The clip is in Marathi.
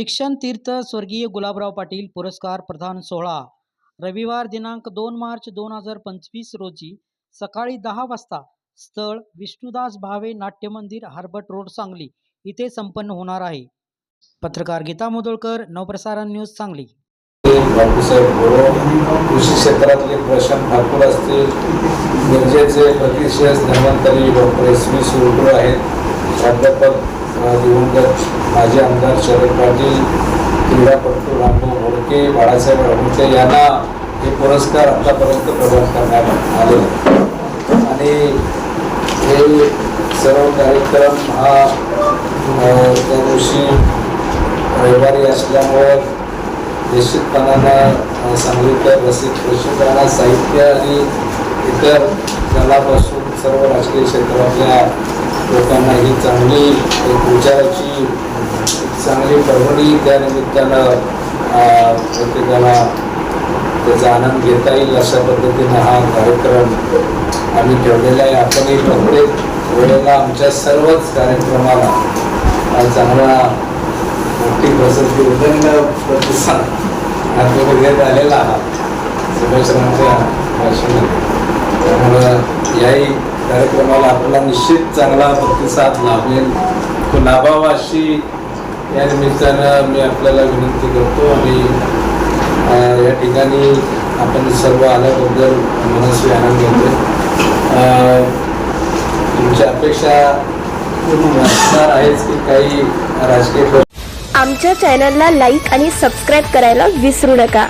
शिक्षण तीर्थ स्वर्गीय गुलाबराव पाटील पुरस्कार प्रदान सोहळा. रविवार दिनांक दोन मार्च दोन हजार पंचवीस रोजी सकाळी दहा वाजता स्थळ विष्णुदास भावे नाट्य मंदिर हार्बट रोड सांगली इथे संपन्न होणार आहे. पत्रकार गीता मुदोळकर नवप्रसारण न्यूज सांगली. कृषी क्षेत्रातले प्रश्न भरपूर असतील. गरजेचे प्रतिशेष धन्वंतरी डॉक्टर एस व्ही सुरू आहेत. प्राध्यापक दिवंगत माजी आमदार शरद पाटील क्रीडापटू रामभाऊ घोडके बाळासाहेब राहुटे यांना हे पुरस्कार आतापर्यंत प्रदान करण्यात आले. आणि हे सर्व कार्यक्रम हा त्या दिवशी रविवारी असल्यामुळं निश्चितपणानं सांगलीकर रसिक प्रशिक्षणा साहित्य आणि इतर कलापासून सर्व राजकीय क्षेत्रातल्या लोकांना ही चांगली एक विचाराची चांगली परवडी त्या निमित्तानं प्रत्येकाला त्याचा आनंद घेता येईल अशा पद्धतीनं हा कार्यक्रम आम्ही ठेवलेला आहे. आपणही प्रत्येक वेळेला आमच्या सर्वच कार्यक्रमाला हा चांगला मोठी प्रसिद्धी उदंड प्रतिसाद आत्मक घेत आलेला आहात. सुभाषरांच्या भाषणात त्यामुळं याही कार्यक्रमाला आपल्याला निश्चित चांगला प्रतिसाद लाभेल. तो लाभावा अशी या निमित्तानं मी आपल्याला विनंती करतो आणि या ठिकाणी आपण सर्व आल्याबद्दल मनस्वी आनंद घेतो. तुमच्या अपेक्षा असणार आहेच की काही राजकीय आमच्या चॅनलला लाईक आणि सबस्क्राईब करायला विसरू नका.